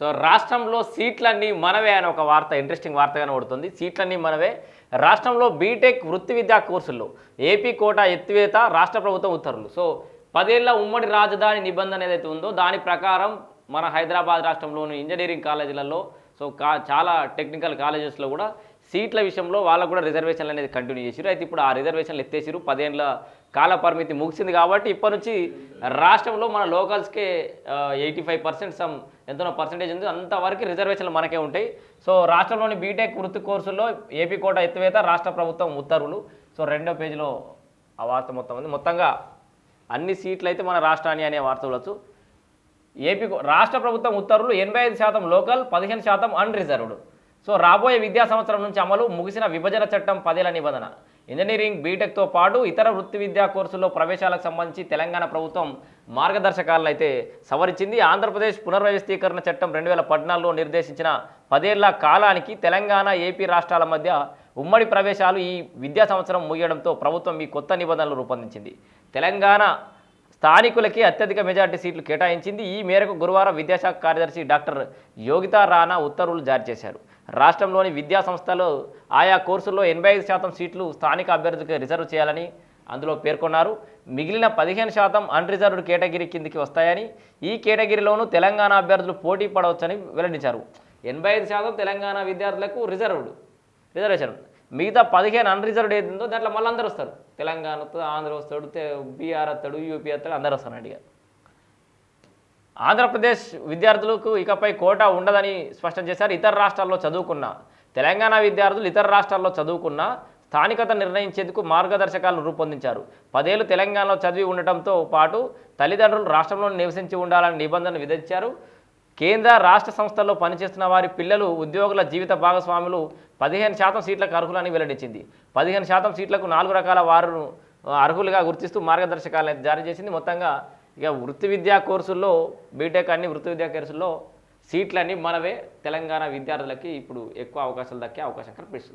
So రాష్ట్రంలో సీట్లన్నీ మనవే అనే ఒక వార్త ఇంట్రెస్టింగ్ వార్తగానే పడుతుంది సీట్లన్నీ మనవే. రాష్ట్రంలో బీటెక్ వృత్తి విద్యా కోర్సుల్లో ఏపీ కోటా ఎత్తివేత రాష్ట్ర ప్రభుత్వం ఉత్తర్వులు. సో పదేళ్ళ ఉమ్మడి రాజధాని నిబంధన ఏదైతే ఉందో దాని ప్రకారం మన హైదరాబాద్ రాష్ట్రంలోని ఇంజనీరింగ్ కాలేజీలలో సో కా చాలా టెక్నికల్ కాలేజెస్లో కూడా సీట్ల విషయంలో వాళ్ళకు కూడా రిజర్వేషన్లు అనేది కంటిన్యూ చేసిరు అయితే ఇప్పుడు ఆ రిజర్వేషన్లు ఎత్తేసిరు పదేళ్ళ కాల పరిమితి ముగిసింది కాబట్టి ఇప్పటి నుంచి రాష్ట్రంలో మన లోకల్స్కే ఎయిటీ ఫైవ్ పర్సెంట్ సమ్ ఎంతనో పర్సెంటేజ్ ఉంది. అంతవరకు రిజర్వేషన్లు మనకే ఉంటాయి. సో రాష్ట్రంలోని బీటెక్ వృత్తి కోర్సుల్లో ఏపీ కోట ఎత్తివేత రాష్ట్ర ప్రభుత్వం ఉత్తర్వులు. సో రెండో పేజీలో ఆ వార్త మొత్తం ఉంది. మొత్తంగా అన్ని సీట్లు అయితే మన రాష్ట్రాన్ని అనే వార్త చూడొచ్చు. ఏపీ రాష్ట్ర ప్రభుత్వం ఉత్తర్వులు ఎనభై ఐదు శాతం లోకల్ పదిహేను శాతం అన్రిజర్వ్డ్ సో రాబోయే విద్యా సంవత్సరం నుంచి అమలు ముగిసిన విభజన చట్టం పదేళ్ళ నిబంధన. ఇంజనీరింగ్ బీటెక్తో పాటు ఇతర వృత్తి విద్యా కోర్సుల్లో ప్రవేశాలకు సంబంధించి తెలంగాణ ప్రభుత్వం మార్గదర్శకాలను అయితే సవరించింది. ఆంధ్రప్రదేశ్ పునర్వ్యవస్థీకరణ చట్టం రెండు వేల పద్నాలుగులో నిర్దేశించిన పదేళ్ళ కాలానికి తెలంగాణ ఏపీ రాష్ట్రాల మధ్య ఉమ్మడి ప్రవేశాలు ఈ విద్యా సంవత్సరం ముగియడంతో ప్రభుత్వం ఈ కొత్త నిబంధనలు రూపొందించింది. తెలంగాణ స్థానికులకి అత్యధిక మెజార్టీ సీట్లు కేటాయించింది. ఈ మేరకు గురువారం విద్యాశాఖ కార్యదర్శి డాక్టర్ యోగితా రాణా ఉత్తర్వులు జారీ చేశారు. రాష్ట్రంలోని విద్యా సంస్థలు ఆయా కోర్సుల్లో ఎనభై ఐదు శాతం సీట్లు స్థానిక అభ్యర్థికి రిజర్వ్ చేయాలని అందులో పేర్కొన్నారు. మిగిలిన పదిహేను శాతం అన్రిజర్వ్డ్ కేటగిరీ కిందికి వస్తాయని ఈ కేటగిరీలోనూ తెలంగాణ అభ్యర్థులు పోటీ పడవచ్చని వెల్లడించారు. ఎనభై ఐదు శాతం తెలంగాణ విద్యార్థులకు రిజర్వ్డ్ రిజర్వేషన్ మిగతా పదిహేను అన్రిజర్వ్డ్ ఏది ఉందో దాంట్లో మళ్ళీ అందరూ వస్తారు. తెలంగాణ వస్తుంది ఆంధ్ర వస్తాడు బీఆర్ వస్తాడు యూపీ వస్తాడు అందరు వస్తారు అడిగారు. ఆంధ్రప్రదేశ్ విద్యార్థులకు ఇకపై కోటా ఉండదని స్పష్టం చేశారు. ఇతర రాష్ట్రాల్లో చదువుకున్న తెలంగాణ విద్యార్థులు ఇతర రాష్ట్రాల్లో చదువుకున్న స్థానికత నిర్ణయించేందుకు మార్గదర్శకాలను రూపొందించారు. పదేళ్ళు తెలంగాణలో చదివి ఉండటంతో పాటు తల్లిదండ్రులు రాష్ట్రంలో నివసించి ఉండాలని నిబంధనలు విధించారు. కేంద్ర రాష్ట్ర సంస్థల్లో పనిచేస్తున్న వారి పిల్లలు ఉద్యోగుల జీవిత భాగస్వాములు పదిహేను శాతం సీట్లకు అర్హులని వెల్లడించింది. పదిహేను శాతం సీట్లకు నాలుగు రకాల వారు అర్హులుగా గుర్తిస్తూ మార్గదర్శకాలను జారీ చేసింది. మొత్తంగా ఇక వృత్తి విద్యా కోర్సుల్లో బీటెక్ అన్ని వృత్తి విద్యా కోర్సుల్లో సీట్లన్నీ మనవే తెలంగాణ విద్యార్థులకి ఇప్పుడు ఎక్కువ అవకాశాలు దక్కే అవకాశం కనిపిస్తుంది